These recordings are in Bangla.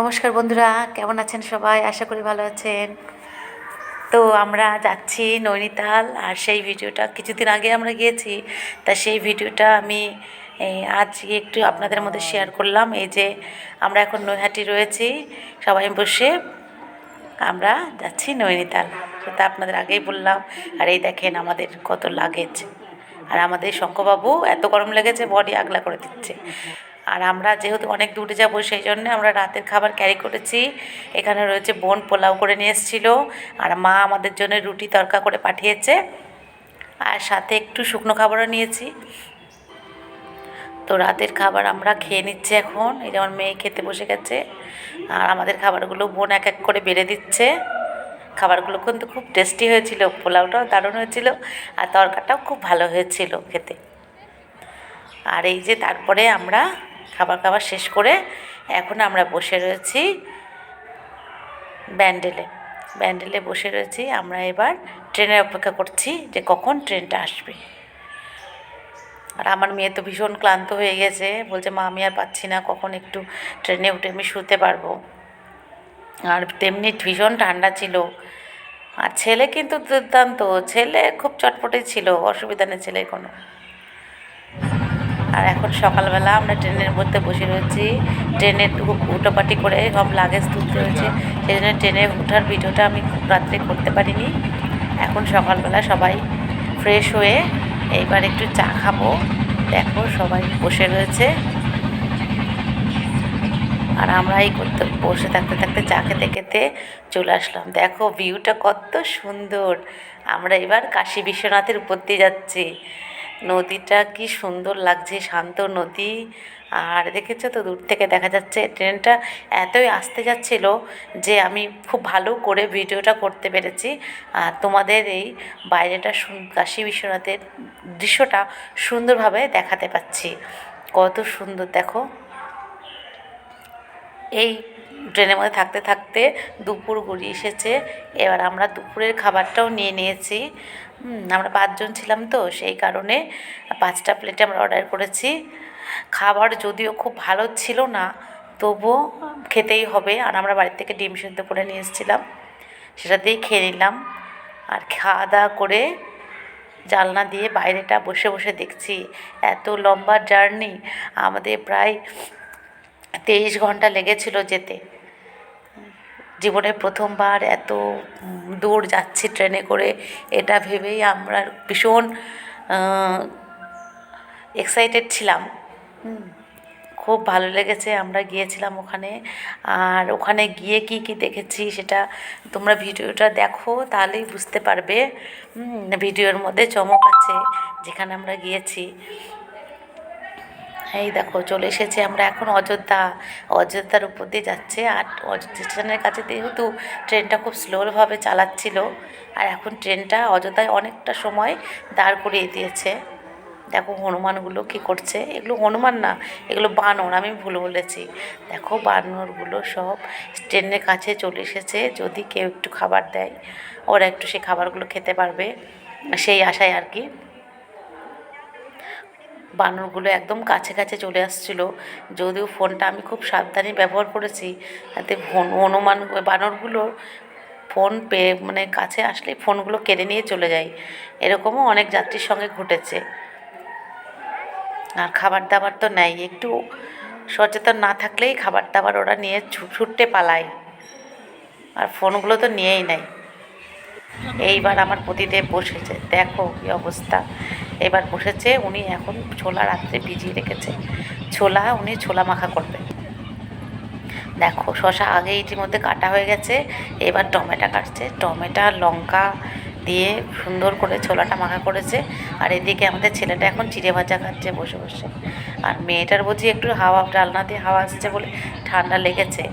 নমস্কার বন্ধুরা, কেমন আছেন সবাই? আশা করি ভালো আছেন। তো আমরা যাচ্ছি নৈনিতাল, আর সেই ভিডিওটা কিছুদিন আগে আমরা গিয়েছি। তা সেই ভিডিওটা আমি আজ একটু আপনাদের মধ্যে শেয়ার করলাম। এই যে আমরা এখন নৈহাটি রয়েছি, সবাই বসে আমরা যাচ্ছি নৈনিতাল। সেটা আপনাদের আগেই বললাম, আর এই দেখেন আমাদের কত লাগেজ আর আমাদের শঙ্করবাবু এত গরম লেগেছে বডি আগলা করে দিচ্ছে। আর আমরা যেহেতু অনেক দূরে যাব, সেই জন্য আমরা রাতের খাবার ক্যারি করেছি। এখানে রয়েছে বোন পোলাও করে নিয়ে এসেছিল আর মা আমাদের জন্য রুটি তরকা করে পাঠিয়েছে। আর সাথে একটু শুকনো খাবারও নিয়েছি। তো রাতের খাবার আমরা খেয়ে নিচ্ছি এখন। এই যেমন মেয়ে খেতে বসে গেছে। আর আমাদের খাবারগুলো বোন এক এক করে বেড়ে দিচ্ছে। খাবারগুলো কিন্তু খুব টেস্টি হয়েছিল, পোলাওটাও দারুণ হয়েছিল আর তরকাটাও খুব ভালো হয়েছিল খেতে। আর এই যে তারপরে আমরা খাবার খাবার শেষ করে এখন আমরা বসে রয়েছি ব্যান্ডেলে। ব্যান্ডেলে বসে রয়েছি। আমরা এবার ট্রেনের অপেক্ষা করছি যে কখন ট্রেনটা আসবে। আর আমার মেয়ে তো ভীষণ ক্লান্ত হয়ে গেছে। বলছে, মা, আমি আর পাচ্ছি না। কখন একটু ট্রেনে উঠে আমি শুতে পারব? আর তেমনি ভীষণ ঠান্ডা ছিল। আর ছেলে কিন্তু দুর্দান্ত। ছেলে খুব চটপটে ছিল। অসুবিধা নেই ছেলের কোনো। আর এখন সকালবেলা আমরা ট্রেনের মধ্যে বসে রয়েছি। ট্রেনের উটোপাটি করে সব লাগেজ তুলতে হয়েছে। সেই জন্য ট্রেনে ওঠার ভিডিওটা আমি রাত্রে করতে পারিনি। এখন সকালবেলা সবাই ফ্রেশ হয়ে এইবার একটু চা খাব। দেখো সবাই বসে রয়েছে। আর আমরা এই করতে, বসে থাকতে থাকতে চা খেতে খেতে চলে আসলাম। দেখো ভিউটা কত সুন্দর। আমরা এবার কাশী বিশ্বনাথের উপর দিয়ে যাচ্ছি। নদীটা কি সুন্দর লাগছে, শান্ত নদী। আর দেখেছ তো, দূর থেকে দেখা যাচ্ছে ট্রেনটা এতই আসতে যাচ্ছিল যে আমি খুব ভালো করে ভিডিওটা করতে পেরেছি। আর তোমাদের এই বাইরেটা কাশী বিশ্বনাথের দৃশ্যটা সুন্দরভাবে দেখাতে পাচ্ছি। কত সুন্দর, দেখো। এই ট্রেনের মধ্যে থাকতে থাকতে দুপুর গড়িয়ে এসেছে। এবার আমরা দুপুরের খাবারটাও নিয়ে নিয়েছি। হুম, আমরা পাঁচজন ছিলাম তো সেই কারণে পাঁচটা প্লেটে আমরা অর্ডার করেছি। খাবার যদিও খুব ভালো ছিল না তবুও খেতেই হবে। আর আমরা বাড়ি থেকে ডিম সেদ্ধ করে নিয়ে এসেছিলাম সেটা দিয়েই খেয়ে নিলাম। আর খাওয়া দাওয়া করে জানলা দিয়ে বাইরেটা বসে বসে দেখছি এত লম্বা জার্নি আমাদের প্রায় তেইশ ঘণ্টা লেগেছিল যেতে। জীবনে প্রথমবার এত দূর যাচ্ছি ট্রেনে করে, এটা ভেবেই আমরা ভীষণ এক্সাইটেড ছিলাম। খুব ভালো লেগেছে, আমরা গিয়েছিলাম ওখানে। আর ওখানে গিয়ে কি কি দেখেছি সেটা তোমরা ভিডিওটা দেখো, তাহলেই বুঝতে পারবে। ভিডিওর মধ্যে চমক আছে, যেখানে আমরা গিয়েছি। এই দেখো চলে এসেছি আমরা এখন অযোধ্যা। অযোধ্যার উপর দিয়ে যাচ্ছে আর অযোধ্যা স্টেশনের কাছে যেহেতু ট্রেনটা খুব স্লোভাবে চালাচ্ছিল, আর এখন ট্রেনটা অযোধ্যায় অনেকটা সময় দাঁড় করিয়ে দিয়েছে। দেখো হনুমানগুলো কি করছে? এগুলো হনুমান না, এগুলো বানর, আমি ভুল বলেছি। দেখো বানরগুলো সব ট্রেনের কাছে চলে এসেছে, যদি কেউ একটু খাবার দেয়, ওরা একটু সেই খাবারগুলো খেতে পারবে, সেই আশায় আর কি। বানরগুলো একদম কাছে কাছে চলে আসছিল। যদিও ফোনটা আমি খুব সাবধানে ব্যবহার করেছি, তাতে হনু- হনুমান বানরগুলো ফোন পেয়ে মানে কাছে আসলে ফোনগুলো কেড়ে নিয়ে চলে যায়। এরকমও অনেক যাত্রীর সঙ্গে ঘটেছে। আর খাবার দাবার তো নেই, একটু সচেতন না থাকলেই খাবার দাবার ওরা নিয়ে ছুটতে পালায়। আর ফোনগুলো তো নিয়েই নেয় এইবার আমার পতিদেব বসেছে। দেখো কি অবস্থা। এবার বসেছে, উনি এখন ছোলা রাত্রে ভিজিয়ে রেখেছে। ছোলা, উনি ছোলা মাখা করবে। দেখো, শশা আগে ইতিমধ্যে কাটা হয়ে গেছে, এবার টমেটো কাটছে। টমেটো, লঙ্কা দিয়ে সুন্দর করে ছোলাটা মাখা করেছে। আর এদিকে আমাদের ছেলেটা এখন চিড়ে ভাজা খাচ্ছে বসে বসে। আর মেয়েটার বুঝি একটু হাওয়া, ডালনা দিয়ে হাওয়া আসছে বলে ঠান্ডা লেগেছে।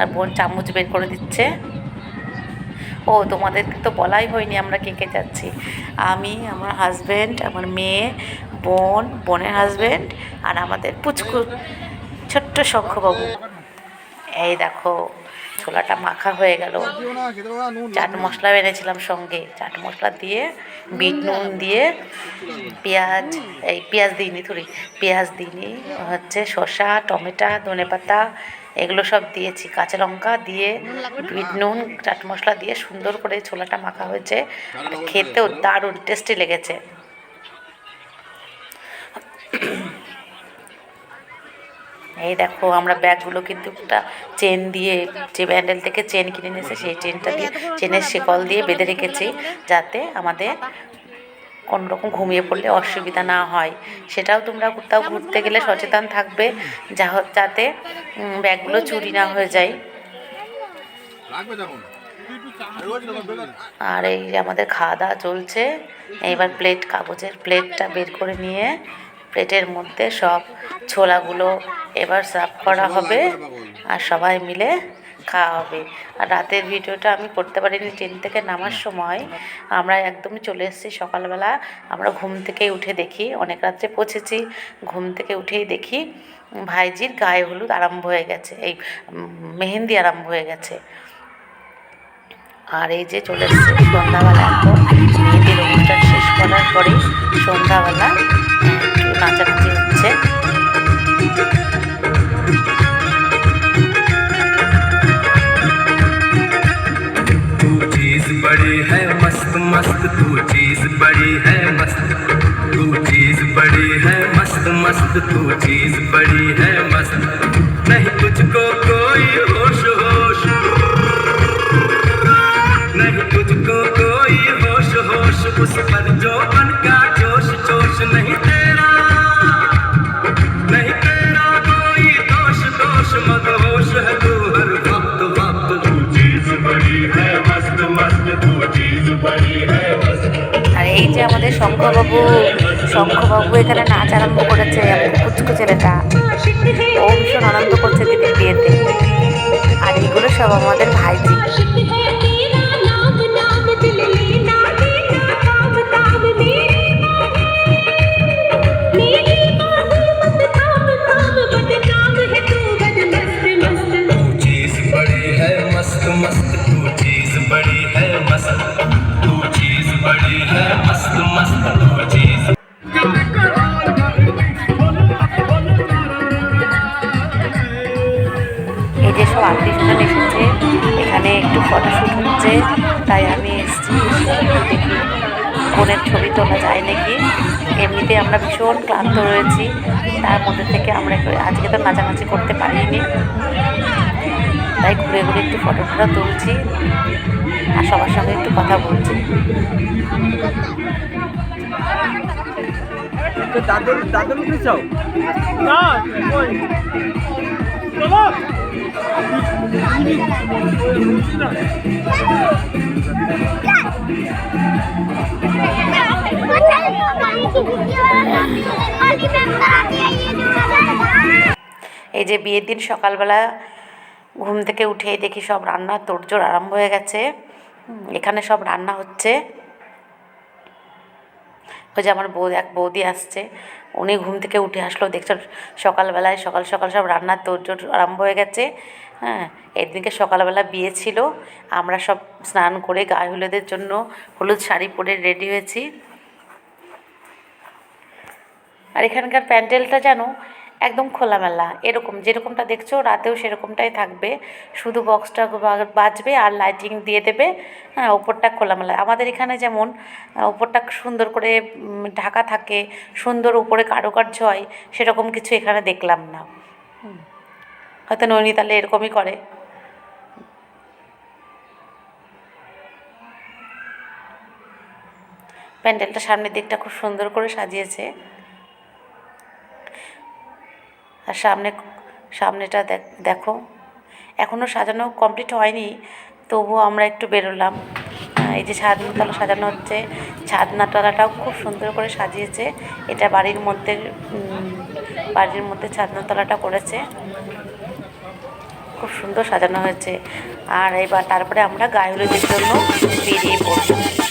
আর বোন চামচ বের করে দিচ্ছে। ও, তোমাদেরকে তো বলাই হয়নি আমরা কে কে যাচ্ছি। আমি, আমার হাজব্যান্ড আমার মেয়ে, বোন, বোনের হাজব্যান্ড আর আমাদের পুচকু, ছোট্ট শঙ্খবাবু। এই দেখো, ছোলাটা মাখা হয়ে গেল। চাট মশলা এনেছিলাম সঙ্গে। চাট মশলা দিয়ে, বিট নুন দিয়ে, পেঁয়াজ, এই পেঁয়াজ দিইনি থুড়ি পেঁয়াজ দিইনি, হচ্ছে শসা, টমেটো ধনে পাতা এগুলো সব দিয়েছি কাঁচা লঙ্কা দিয়ে বিট নুন চাট মশলা দিয়ে সুন্দর করে ছোলাটা মাখা হয়েছে। আর খেতেও দারুণ টেস্টি লেগেছে। এই দেখো আমরা ব্যাগগুলো কিন্তু একটা চেন দিয়ে যে ব্যান্ডেল থেকে চেন কিনে নিয়েছে সেই চেনটা দিয়ে চেনের শিকল দিয়ে বেঁধে রেখেছি যাতে আমাদের কোনো রকম ঘুমিয়ে পড়লে অসুবিধা না হয়। সেটাও তোমরা কোথাও ঘুরতে গেলে সচেতন থাকবে যা যাতে ব্যাগগুলো চুরি না হয়ে যায়। আর এই আমাদের খাওয়া দাওয়া চলছে, এইবার প্লেট, কাগজের প্লেটটা বের করে নিয়ে, প্লেটের মধ্যে সব ছোলাগুলো এবার সার্ভ করা হবে। আর সবাই মিলে খাওয়া হবে আর রাতের ভিডিওটা আমি করতে পারিনি, ট্রেন থেকে নামার সময়। আমরা একদমই চলে এসেছি সকালবেলা। আমরা ঘুম থেকে উঠে দেখি, অনেক রাত্রে পৌঁছেছি, ঘুম থেকে উঠেই দেখি ভাইজির গায়ে হলুদ আরম্ভ হয়ে গেছে, এই মেহেন্দি আরম্ভ হয়ে গেছে। আর এই যে চলে এসছে সন্ধ্যাবেলা এখন মেহেন্দির অনুষ্ঠান শেষ করার পরে সন্ধ্যাবেলা নাচানাচি হচ্ছে। बड़ी है मस्त मस्त, तू चीज़ बड़ी है मस्त। तू चीज़ बड़ी है मस्त मस्त, तू चीज़ बड़ी है मस्त। नहीं तुझको कोई होश होश। नहीं तुझको कोई होश होश। उस पर जो बन আমাদের শঙ্খবাবু শঙ্খবাবু এখানে নাচ আরম্ভ করেছে কুচকু ছেলেটা। ও ভীষণ আনন্দ করছে দিদির বিয়েতে। আর এগুলো সব আমাদের ভাইজি। এই সব আত্মীয় স্বজন এখানে একটু ফটোশ্যুট হচ্ছে, তাই আমি এসেছি। ফোনের ছবি তোলা যায় নাকি? এমনিতে আমরা ভীষণ ক্লান্ত রয়েছি। তার মধ্যে থেকে আমরা আজকে তো নাচানাচি করতে পারিনি। তাই ঘুরে ঘুরে একটু ফটো ফটো তুলছি। আর সবার সঙ্গে একটু কথা বলছি। দাদুর দাদুর উঠে চাও? না চলো। এই যে বিয়ের দিন সকালবেলা ঘুম থেকে উঠেই দেখি সব রান্নার তোড়জোড় আরম্ভ হয়ে গেছে। এখানে সব রান্না হচ্ছে। ওই যে আমার বৌ এক বৌদি আসছে, উনি ঘুম থেকে উঠে আসলো, দেখছ সকালবেলায়, সকাল সকাল সব রান্নার তোড়জোড় আরম্ভ হয়ে গেছে হ্যাঁ? এদিনকে সকালবেলা বিয়ে ছিল, আমরা সব স্নান করে গায়ে হলুদের জন্য হলুদ শাড়ি পরে রেডি হয়েছি। আর এখানকার প্যান্ডেলটা যেন একদম খোলামেলা। এরকম যেরকমটা দেখছ, রাতেও সেরকমটাই থাকবে। শুধু বক্সটা বাজবে আর লাইটিং দিয়ে দেবে। হ্যাঁ ওপরটা খোলামেলা। আমাদের এখানে যেমন ওপরটা সুন্দর করে ঢাকা থাকে, সুন্দর উপরে কারুকার্য হয়, সেরকম কিছু এখানে দেখলাম না। হয়তো নৈনিতালে এরকমই করে। প্যান্ডেলটা সামনের দিকটা খুব সুন্দর করে সাজিয়েছে। আর সামনে, সামনেটা দেখ এখনও সাজানো কমপ্লিট হয়নি, তবুও আমরা একটু বেরোলাম। এই যে ছাদনাতলা সাজানো হচ্ছে, ছাদনাতলাটাও খুব সুন্দর করে সাজিয়েছে। এটা বাড়ির মধ্যে বাড়ির মধ্যে ছাদনাতলাটা করেছে। খুব সুন্দর সাজানো হয়েছে। আর এবার তারপরে আমরা গায়ে হলুদের জন্য বেরিয়ে পড়ব।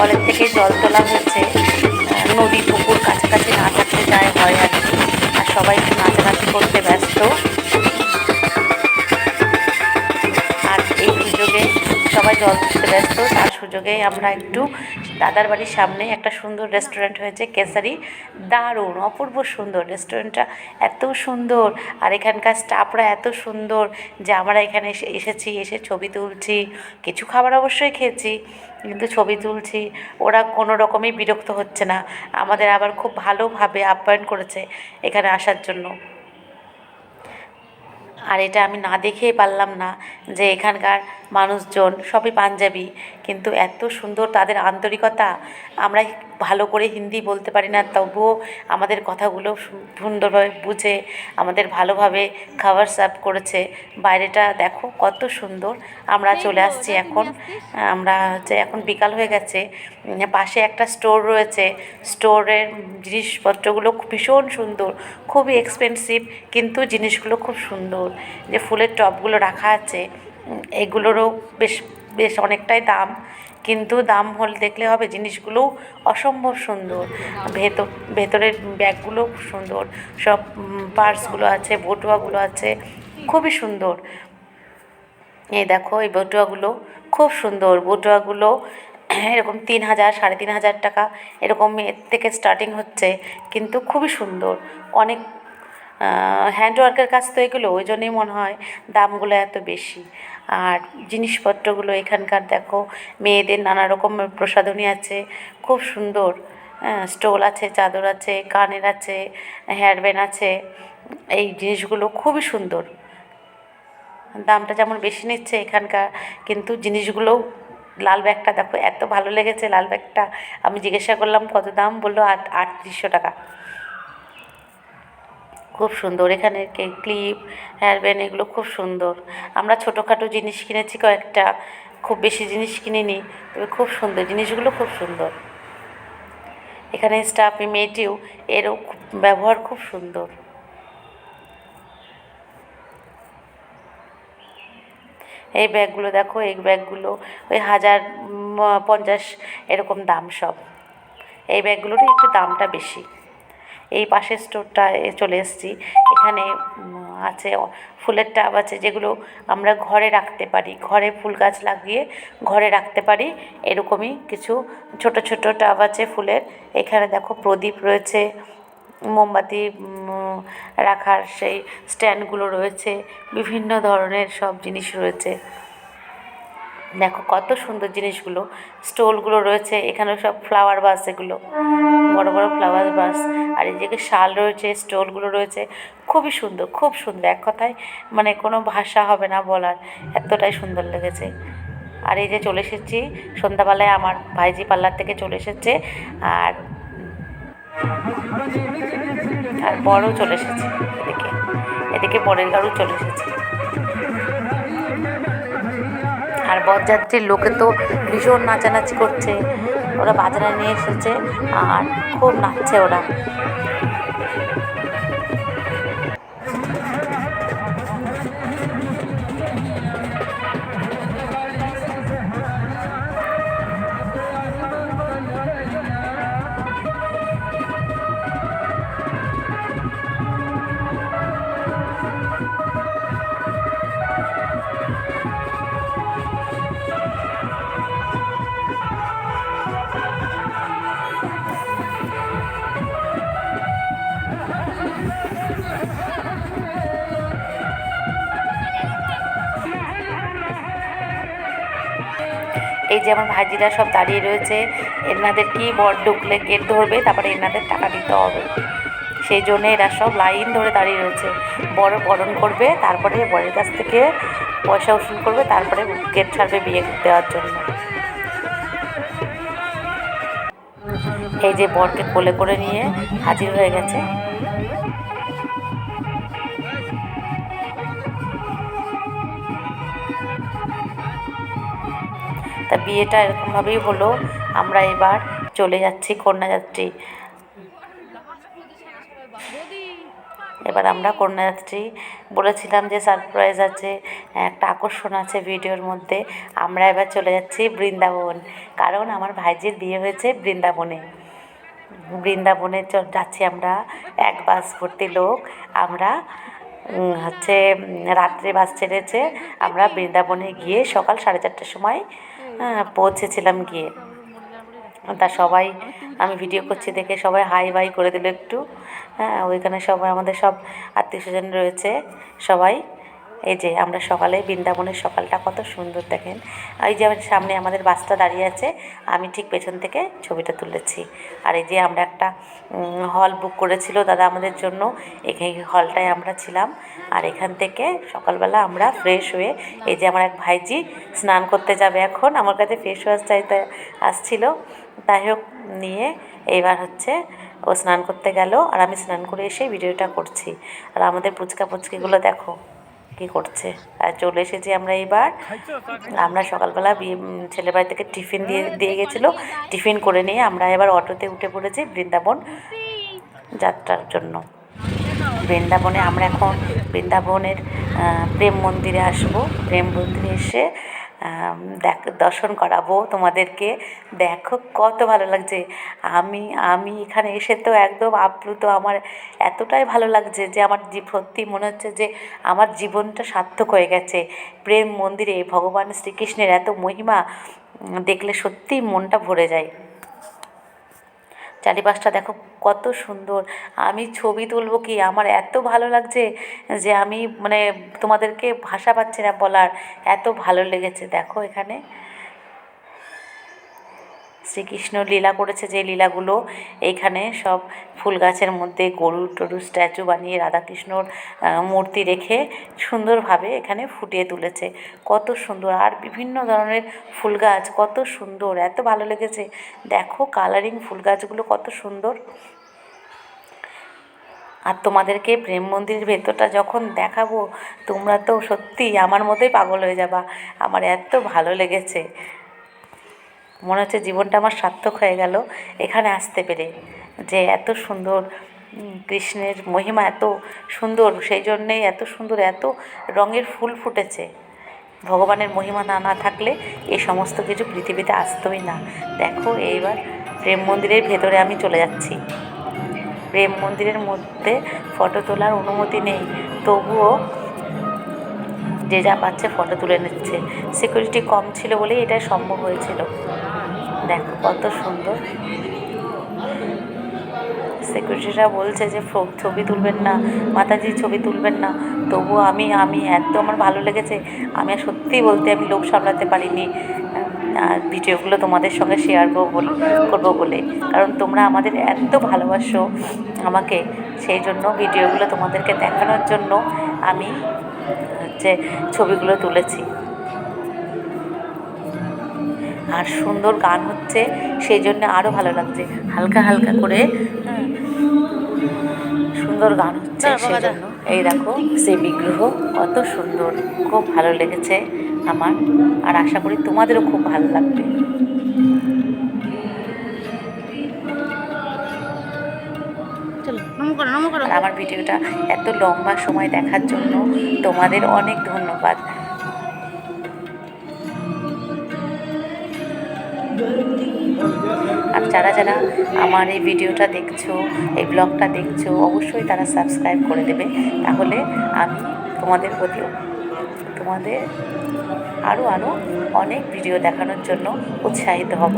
কলের থেকে জল তোলা হচ্ছে নদী, পুকুর কাছাকাছি না থাকতে যায় হয় আর আর সবাই একটু নাচানাচি করতে ব্যস্ত। আর এই সুযোগে সবাই জল তুলতে ব্যস্ত। তার সুযোগে আমরা একটু দাদার বাড়ির সামনে একটা সুন্দর রেস্টুরেন্ট হয়েছে, কেসারি। দারুণ, অপূর্ব সুন্দর। রেস্টুরেন্টটা এত সুন্দর আর এখানকার স্টাফরা এত সুন্দর যে আমরা এখানে এসে, এসেছি, এসে ছবি তুলছি। কিছু খাবার অবশ্যই খেয়েছি, কিন্তু ছবি তুলছি। ওরা কোনো রকমই বিরক্ত হচ্ছে না। আমাদের আবার খুব ভালোভাবে আপ্যায়ন করেছে এখানে আসার জন্য। আর এটা আমি না দেখেই পারলাম না যে এখানকার মানুষজন সবই পাঞ্জাবি। কিন্তু এত সুন্দর তাদের আন্তরিকতা আমরা ভালো করে হিন্দি বলতে পারি না তবুও আমাদের কথাগুলো সুন্দরভাবে বুঝে আমাদের ভালোভাবে খাবার সার্ভ করেছে। বাইরেটা দেখো কত সুন্দর। আমরা চলে আসছি এখন আমরা হচ্ছে এখন বিকাল হয়ে গেছে। পাশে একটা স্টোর রয়েছে। স্টোরের জিনিসপত্রগুলো ভীষণ সুন্দর খুবই এক্সপেন্সিভ কিন্তু জিনিসগুলো খুব সুন্দর। যে ফুলের টবগুলো রাখা আছে এগুলোরও বেশ বেশ অনেকটাই দাম। কিন্তু দাম হল, দেখলে হবে জিনিসগুলোও অসম্ভব সুন্দর। ভেতর, ভেতরের ব্যাগগুলো খুব সুন্দর। সব পার্সগুলো আছে বটুয়াগুলো আছে, খুবই সুন্দর। এই দেখো, এই বটুয়াগুলো খুব সুন্দর। বটুয়াগুলো এরকম তিন হাজার, সাড়ে তিন হাজার টাকা, এরকম এর থেকে স্টার্টিং হচ্ছে, কিন্তু খুবই সুন্দর। অনেক হ্যান্ডওয়ার্কের কাজ তো এগুলো, ওই জন্যই মনে হয় দামগুলো এত বেশি। আর জিনিসপত্রগুলো এখানকার দেখো, মেয়েদের নানা রকমের প্রসাধনী আছে, খুব সুন্দর। হ্যাঁ স্টোল আছে, চাদর আছে, কানের আছে হেয়ারব্যান্ড আছে, এই জিনিসগুলো খুবই সুন্দর। দামটা যেমন বেশি নিচ্ছে এখানকার, কিন্তু জিনিসগুলোও লাল ব্যাগটা দেখো, এত ভালো লেগেছে লাল ব্যাগটা। আমি জিজ্ঞাসা করলাম, কত দাম? বলল, আট, আটত্রিশশো টাকা। খুব সুন্দর। এখানে ক্লিপ হেয়ারব্যান্ড এগুলো খুব সুন্দর। আমরা ছোটোখাটো জিনিস কিনেছি কয়েকটা, খুব বেশি জিনিস কিনিনি, তবে খুব সুন্দর, জিনিসগুলো খুব সুন্দর। এখানে স্টাফ মেয়েটিও এরও খুব, ব্যবহার খুব সুন্দর। এই ব্যাগগুলো দেখো, এই ব্যাগগুলো, ওই হাজার পঞ্চাশ এরকম দাম সব। এই ব্যাগগুলোরই একটু দামটা বেশি। এই পাশের স্টোরটা চলে এসেছি। এখানে আছে, ফুলের টাব আছে যেগুলো আমরা ঘরে রাখতে পারি। ঘরে ফুল গাছ লাগিয়ে ঘরে রাখতে পারি। এরকমই কিছু ছোট ছোট টাব আছে ফুলের। এখানে দেখো প্রদীপ রয়েছে, মোমবাতি রাখার সেই স্ট্যান্ডগুলো রয়েছে। বিভিন্ন ধরনের সব জিনিস রয়েছে। দেখো কত সুন্দর জিনিসগুলো, স্টোলগুলো রয়েছে এখানে সব ফ্লাওয়ার বাস এগুলো, বড় বড় ফ্লাওয়ার বাস আর এদিকে শাল রয়েছে, স্টোলগুলো রয়েছে, খুবই সুন্দর, খুব সুন্দর, এক কথায় মানে কোনো ভাষা হবে না বলার, এতটাই সুন্দর লেগেছে। আর এই যে চলে এসেছি, সন্ধ্যাবেলায় আমার ভাইজি পার্লার থেকে চলে এসেছে, আর আর বড়ও চলে এসেছে, এদিকে এদিকে বরের গাড়ু চলে এসেছে। আর বরযাত্রীর লোকে তো ভীষণ নাচানাচি করছে। ওরা বাজারে নিয়ে এসেছে আর খুব নাচছে ওরা। এই যে আমার ভাইজিরা সব দাঁড়িয়ে রয়েছে, এনাদের কি বর ঢুকলে গেট ধরবে, তারপরে এনাদের টাকা দিতে হবে। সেই জন্য এরা সব লাইন ধরে দাঁড়িয়ে রয়েছে। বড় বরণ করবে, তারপরে বরের কাছ থেকে পয়সা উসুল করবে, তারপরে গেট ছাড়বে বিয়ে দেওয়ার জন্য। এই যে বরকে কোলে করে নিয়ে হাজির হয়ে গেছে। তা বিয়েটা এরকমভাবেই হলো। আমরা এবার চলে যাচ্ছি কন্যাযাত্রী। এবার আমরা কন্যাযাত্রী। বলেছিলাম যে সারপ্রাইজ আছে, একটা আকর্ষণ আছে ভিডিওর মধ্যে। আমরা এবার চলে যাচ্ছি বৃন্দাবন। কারণ আমার ভাইজির বিয়ে হয়েছে বৃন্দাবনে। বৃন্দাবনে যাচ্ছি আমরা এক বাস ভর্তি লোক। আমরা হচ্ছে রাত্রে বাস ছেড়েছে। আমরা বৃন্দাবনে গিয়ে সকাল সাড়ে চারটের সময় আহ, পৌঁছেছিলাম গিয়ে। তা সবাই আমি ভিডিও করছি দেখে সবাই হাই বাই করে দিল একটু। হ্যাঁ ওইখানে সবাই আমাদের সব আত্মীয় স্বজন রয়েছে সবাই। এই যে আমরা সকালে বৃন্দাবনের সকালটা কত সুন্দর দেখেন। এই যে সামনে আমাদের বাসটা দাঁড়িয়ে আছে, আমি ঠিক পেছন থেকে ছবিটা তুলেছি। আর এই যে আমরা একটা হল বুক করেছিল দাদা আমাদের জন্য এই হলটায় আমরা ছিলাম। আর এখান থেকে সকালবেলা আমরা ফ্রেশ হয়ে এই যে আমার এক ভাইজি স্নান করতে যাবে এখন, আমার কাছে ফেস ওয়াশ চাইতে আসছিল। তাই হোক, নিয়ে এইবার হচ্ছে ও স্নান করতে গেল, আর আমি স্নান করে এসে ভিডিওটা করছি। আর আমাদের পুচকা পুচকিগুলো দেখো। কি করছে? আর চলে এসেছি আমরা এইবার আমরা সকালবেলা ছেলে বাড়ি থেকে টিফিন দিয়ে দিয়ে গেছিল। টিফিন করে নিয়ে আমরা এবার অটোতে উঠে পড়েছি বৃন্দাবন যাত্রার জন্য। বৃন্দাবনে আমরা এখন বৃন্দাবনের প্রেম মন্দিরে আসব। প্রেম মন্দিরে এসে দেখ, দর্শন করাবো তোমাদেরকে। দেখো, কত ভালো লাগছে। আমি আমি এখানে এসে তো একদম আপ্লুত। আমার এতটাই ভালো লাগছে যে, আমার সত্যি মনে হচ্ছে যে, আমার জীবনটা সার্থক হয়ে গেছে। প্রেম মন্দিরে ভগবান শ্রীকৃষ্ণের এত মহিমা দেখলে সত্যিই মনটা ভরে যায়। চারিপাশটা দেখো কত সুন্দর। আমি ছবি তুলবো কি? আমার এত ভালো লাগছে যে আমি মানে তোমাদেরকে ভাষা পাচ্ছি না বলার। এত ভালো লেগেছে, দেখো এখানে। শ্রীকৃষ্ণ লীলা করেছে যে লীলাগুলো এইখানে সব ফুল গাছের মধ্যে গরু টরু স্ট্যাচু বানিয়ে রাধাকৃষ্ণর মূর্তি রেখে সুন্দরভাবে এখানে ফুটিয়ে তুলেছে। কত সুন্দর। আর বিভিন্ন ধরনের ফুল গাছ, কত সুন্দর। এত ভালো লেগেছে। দেখো কালারিং ফুল গাছগুলো কত সুন্দর। আর তোমাদেরকে প্রেম মন্দিরের ভেতরটা যখন দেখাবো, তোমরা তো সত্যি আমার মতোই পাগল হয়ে যাবা। আমার এত ভালো লেগেছে। মনে হচ্ছে জীবনটা আমার সার্থক হয়ে গেল। এখানে আসতে পেরে যে এত সুন্দর কৃষ্ণের মহিমা এত সুন্দর, সেই জন্যেই এত সুন্দর, এত রঙের ফুল ফুটেছে। ভগবানের মহিমা না না থাকলে এই সমস্ত কিছু পৃথিবীতে আসতোই না। দেখো, এইবার প্রেম মন্দিরের ভেতরে আমি চলে যাচ্ছি। প্রেম মন্দিরের মধ্যে ফটো তোলার অনুমতি নেই। তবুও যে যা পাচ্ছে ফটো তুলে নিচ্ছে। সিকিউরিটি কম ছিল বলেই এটা সম্ভব হয়েছিল। দেখো, কত সুন্দর। সিকিউরিটিরা বলছে যে ছবি তুলবেন না, মাতাজি, ছবি তুলবেন না। তবুও আমি আমি এত আমার ভালো লেগেছে, আমি আর সত্যিই বলতে আমি লোভ সামলাতে পারিনি। আর ভিডিওগুলো তোমাদের সঙ্গে শেয়ার করব বলে করব বলে। কারণ তোমরা আমাদের এত ভালোবাসো আমাকে, সেই জন্য ভিডিওগুলো তোমাদেরকে দেখানোর জন্য আমি হচ্ছে ছবিগুলো তুলেছি। আর সুন্দর গান হচ্ছে সেই জন্য আরও ভালো লাগছে। হালকা হালকা করে সুন্দর গান হচ্ছে সেই জন্য। এই দেখো সেই বিগ্রহ কত সুন্দর খুব ভালো লেগেছে আমার আর আশা করি তোমাদেরও খুব ভালো লাগবে। আমার ভিডিওটা এত লম্বা সময় দেখার জন্য তোমাদের অনেক ধন্যবাদ। আর যারা যারা আমার এই ভিডিওটা দেখছ, এই ব্লগটা দেখছ, অবশ্যই তারা সাবস্ক্রাইব করে দেবে। তাহলে আমি তোমাদের প্রতিও তোমাদের আরও আরও অনেক ভিডিও দেখানোর জন্য উৎসাহিত হব।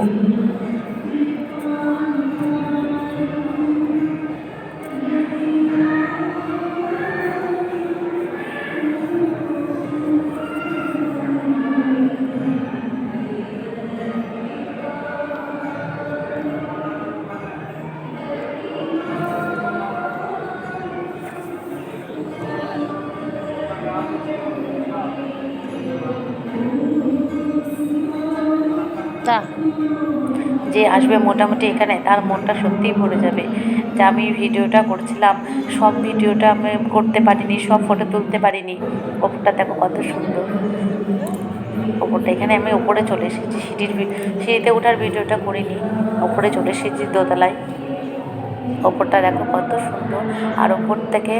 যে আসবে মোটামুটি এখানে, তার মনটা সত্যিই ভরে যাবে। যে আমি ভিডিওটা করছিলাম, সব ভিডিওটা আমি করতে পারিনি, সব ফটো তুলতে পারিনি। ওপরটা দেখো কত সুন্দর। ওপরটা এখানে আমি ওপরে চলে এসেছি, সিঁড়ির সিঁড়িতে ওঠার ভিডিওটা করিনি, ওপরে চলে এসেছি দোতলায়। ওপরটা দেখো কত সুন্দর। আর ওপর থেকে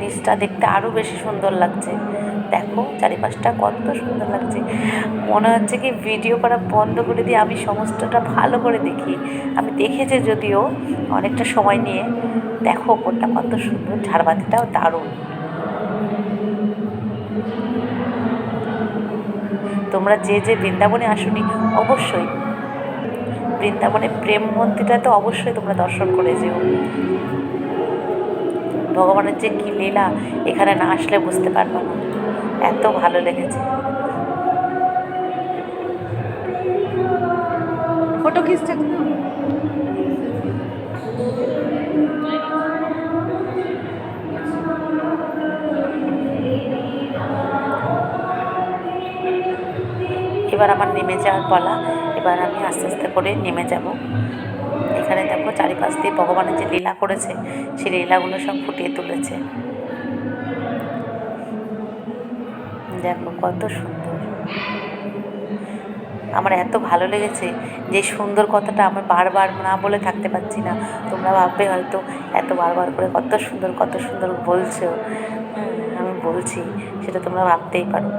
নিচটা দেখতে আরও বেশি সুন্দর লাগছে। দেখো চারিপাশটা কত সুন্দর লাগছে। মনে হচ্ছে কি ভিডিও করা বন্ধ করে দিয়ে আমি সমস্তটা ভালো করে দেখি। আমি দেখেছি যদিও অনেকটা সময় নিয়ে। দেখো ওপরটা কত সুন্দর, ঝাড়বাতিটাও দারুণ। তোমরা যে যে বৃন্দাবনে আসুনি, অবশ্যই বৃন্দাবনে প্রেম মন্দিরটা তো অবশ্যই তোমরা দর্শন করে যেও। ভগবানের যে কী লীলা, এখানে না আসলে বুঝতে পারবে না। এত ভালো লেগেছে। ফটো খিঁচতে এবার আমার নেমে যাওয়ার পালা। এবার আমি আস্তে আস্তে করে নেমে যাব। এখানে দেখো চারিপাশ দিয়ে ভগবানের যে লীলা করেছে সেই লীলাগুলো সব ফুটিয়ে তুলেছে। দেখো কত সুন্দর। আমার এত ভালো লেগেছে যে সুন্দর কথাটা আমি বারবার না বলে থাকতে পারছি না। তোমরা ভাববে হয়তো এত বারবার করে কত সুন্দর কত সুন্দর বলছো। হ্যাঁ, আমি বলছি সেটা তোমরা ভাবতেই পারো।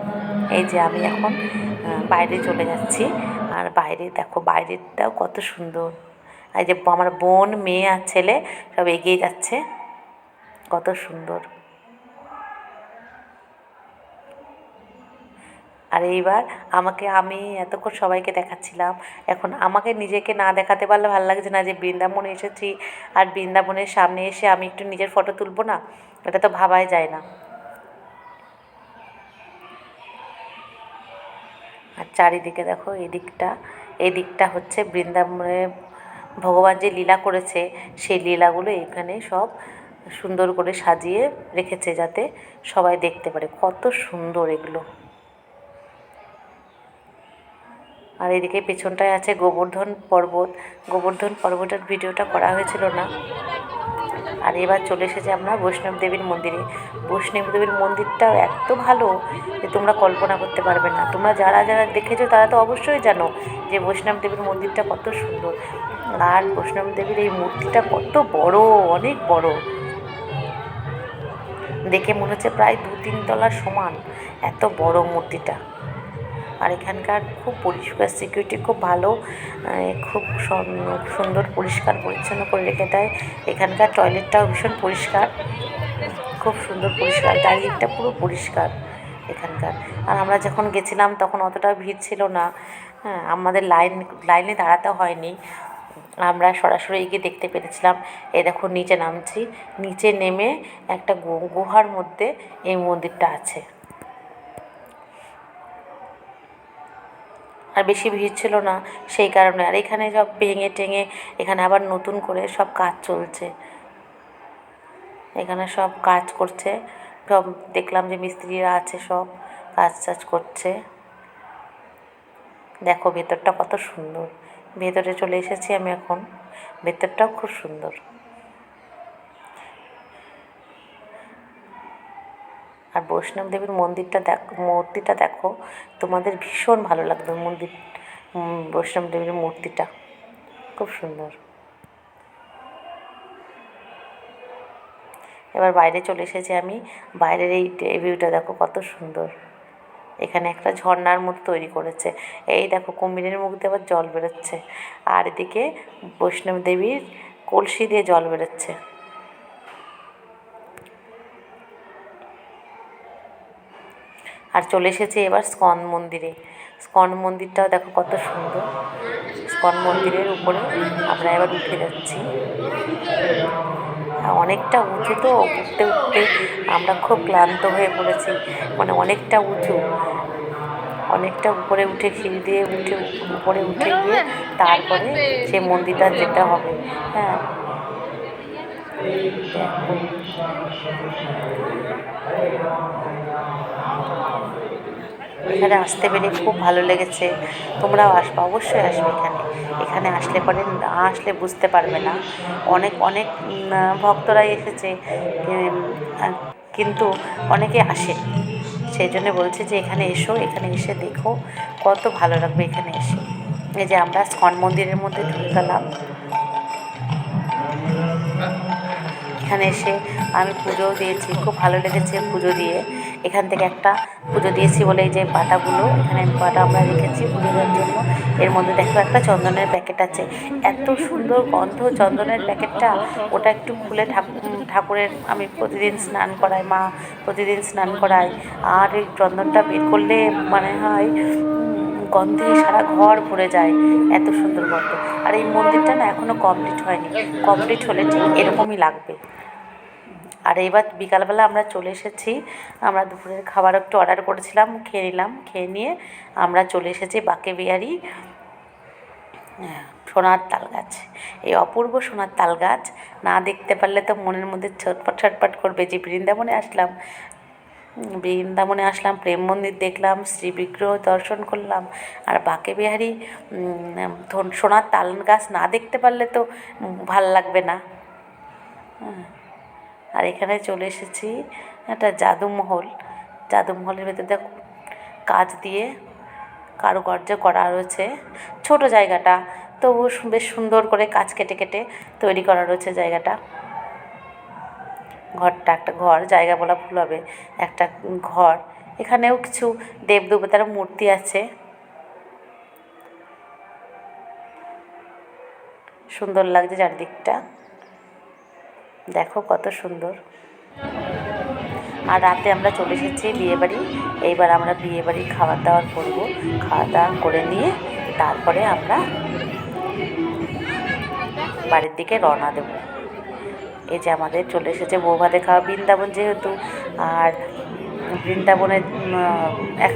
এই যে আমি এখন বাইরে চলে যাচ্ছি। আর বাইরে দেখো বাইরেটাও কত সুন্দর। এই যে আমার বোন মেয়ে আর ছেলে সব এগিয়ে যাচ্ছে। কত সুন্দর। আর এইবার আমাকে, আমি এতক্ষণ সবাইকে দেখাচ্ছিলাম। এখন আমাকে নিজেকে না দেখাতে পারলে ভালো লাগছে না যে বৃন্দাবনে এসেছি আর বৃন্দাবনের সামনে এসে আমি একটু নিজের ফটো তুলবো না? এটা তো ভাবাই যায় না। আর চারিদিকে দেখো, এদিকটা এদিকটা হচ্ছে বৃন্দাবনে ভগবান যে লীলা করেছে, সেই লীলাগুলো এখানে সব সুন্দর করে সাজিয়ে রেখেছে যাতে সবাই দেখতে পারে। কত সুন্দর এগুলো। আর এদিকে পেছনটায় আছে গোবর্ধন পর্বত। গোবর্ধন পর্বতের ভিডিওটা করা হয়েছিল না। আর এবার চলে এসেছে আমরা বৈষ্ণব দেবীর মন্দিরে। বৈষ্ণব দেবীর মন্দিরটাও এত ভালো যে তোমরা কল্পনা করতে পারবে না। তোমরা যারা যারা দেখেছ তারা তো অবশ্যই জানো যে বৈষ্ণব দেবীর মন্দিরটা কত সুন্দর। আর বৈষ্ণব দেবীর এই মূর্তিটা কত বড়, অনেক বড়। দেখে মনে হচ্ছে প্রায় দু তিন তলার সমান এত বড় মূর্তিটা। আর এখানকার খুব পরিষ্কার সিকিউরিটি খুব ভালো খুব সুন্দর, পরিষ্কার, পরিচ্ছন্ন করে রেখে দেয়। এখানকার টয়লেটটাও ভীষণ পরিষ্কার, খুব সুন্দর পরিষ্কার, চারিদিকটা পুরো পরিষ্কার এখানকার। আর আমরা যখন গেছিলাম তখন অতটা ভিড় ছিল না হ্যাঁ আমাদের লাইন, লাইনে দাঁড়াতে হয়নি। আমরা সরাসরি গিয়ে দেখতে পেরেছিলাম, এই দেখো নিচে নামছি, নিচে নেমে একটা গুহার মধ্যে এই মন্দিরটা আছে। আর বেশি ভিড় ছিল না সেই কারণে। আর এখানে সব ভেঙে টেঙে এখানে আবার নতুন করে সব কাজ চলছে। এখানে সব কাজ করছে। সব দেখলাম যে মিস্ত্রিরা আছে সব, কাজ টাজ করছে। দেখো, ভেতরটা কত সুন্দর। ভেতরে চলে এসেছি আমি এখন। ভেতরটাও খুব সুন্দর। আর বৈষ্ণব দেবীর মন্দিরটা দেখ, মূর্তিটা দেখো, তোমাদের ভীষণ ভালো লাগবে মন্দির বৈষ্ণব দেবীর মূর্তিটা। খুব সুন্দর। এবার বাইরে চলে এসেছি আমি। বাইরের এই ভিউটা দেখো কত সুন্দর। এখানে একটা ঝর্নার মতো তৈরি করেছে। এই দেখো কুমিরের মুখ দিয়ে আবার জল বেরোচ্ছে। আর এদিকে বৈষ্ণব দেবীর কলসি দিয়ে জল বেরোচ্ছে। আর চলে এসেছে এবার স্কন মন্দিরে। স্কন মন্দিরটাও দেখো কত সুন্দর। স্কন মন্দিরের উপরে আমরা এবার উঠে যাচ্ছি। অনেকটা উঁচু তো, উঠতে উঠতে আমরা খুব ক্লান্ত হয়ে পড়েছি। মানে অনেকটা উঁচু। অনেকটা উপরে উঠে সিঁড়ি দিয়ে উঠে উপরে উঠে গিয়ে তারপরে সে মন্দিরটা যেতে হবে। হ্যাঁ। এখানে আসতে পেরে খুব ভালো লেগেছে। তোমরাও আসবে, অবশ্যই আসবে এখানে। এখানে আসলে পরে না আসলে বুঝতে পারবে না। অনেক অনেক ভক্তরাই এসেছে কিন্তু অনেকে আসে। সেই জন্য বলছে যে এখানে এসো, এখানে এসে দেখো কত ভালো লাগবে এখানে এসে। এই যে আমরা স্কন মন্দিরের মধ্যে ঢুকে গেলাম। এখানে এসে আমি পুজোও দিয়েছি, খুব ভালো লেগেছে পুজো দিয়ে। এখান থেকে একটা পুজো দিয়েছি বলে এই যে পাতাগুলো, এখানে পাতা আমরা রেখেছি পুজো দেওয়ার জন্য। এর মধ্যে দেখো একটা চন্দনের প্যাকেট আছে। এত সুন্দর গন্ধ চন্দনের প্যাকেটটা, ওটা একটু খুলে ঠাকুর ঠাকুরের, আমি প্রতিদিন স্নান করাই, মা প্রতিদিন স্নান করাই আর এই চন্দনটা বের করলে মনে হয় গন্ধে সারা ঘর ভরে যায়। এত সুন্দর গন্ধ। আর এই মন্দিরটা না এখনও কমপ্লিট হয়নি। কমপ্লিট হলে ঠিক এরকমই লাগবে। আর এবার বিকালবেলা আমরা চলে এসেছি। আমরা দুপুরের খাবার একটু অর্ডার করেছিলাম খেয়ে নিলাম খেয়ে নিয়ে আমরা চলে এসেছি বাকে বিহারি হ্যাঁ, সোনার তাল গাছ। এই অপূর্ব সোনার তাল গাছ না দেখতে পারলে তো মনের মধ্যে ছটপট ছটপট করবে। যে বৃন্দাবনে আসলাম বৃন্দাবনে আসলাম প্রেম মন্দির দেখলাম শ্রী বিগ্রহ দর্শন করলাম আর বাকে বিহারি সোনার তাল গাছ না দেখতে পারলে তো ভালো লাগবে না। হ্যাঁ। আর এখানে চলে এসেছি একটা জাদুমহল। জাদুমহলের ভেতর দেখো কাজ দিয়ে কারুকার্য করা রয়েছে। ছোট জায়গাটা তবু বেশ সুন্দর করে কাজ কেটে কেটে তৈরি করা রয়েছে জায়গাটা। ঘরটা একটা ঘর, জায়গা বলা ভুল হবে, একটা ঘর। এখানেও কিছু দেবদেবতার মূর্তি আছে। সুন্দর লাগছে চারদিকটা। দেখো কত সুন্দর। আর রাতে আমরা চলে এসেছি বিয়েবাড়ি। এইবার আমরা বিয়েবাড়ি খাবার দাবার করব। খাওয়া দাওয়া করে নিয়ে তারপরে আমরা বাড়ির দিকে রওনা দেব। এই যে আমাদের চলে এসেছে বৌভাতে খাওয়া বৃন্দাবন যেহেতু। আর বৃন্দাবনের এক,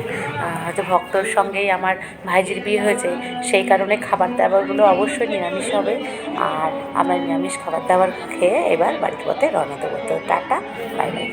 হয়তো ভক্তর সঙ্গেই আমার ভাইজির বিয়ে হয়েছে, সেই কারণে খাবার দাবারগুলো অবশ্যই নিরামিষ হবে। আর আমরা নিরামিষ খাবার দাবার খেয়ে এবার বাড়ির পথে রওনা দেবো। তো টাটা, বাই বাই।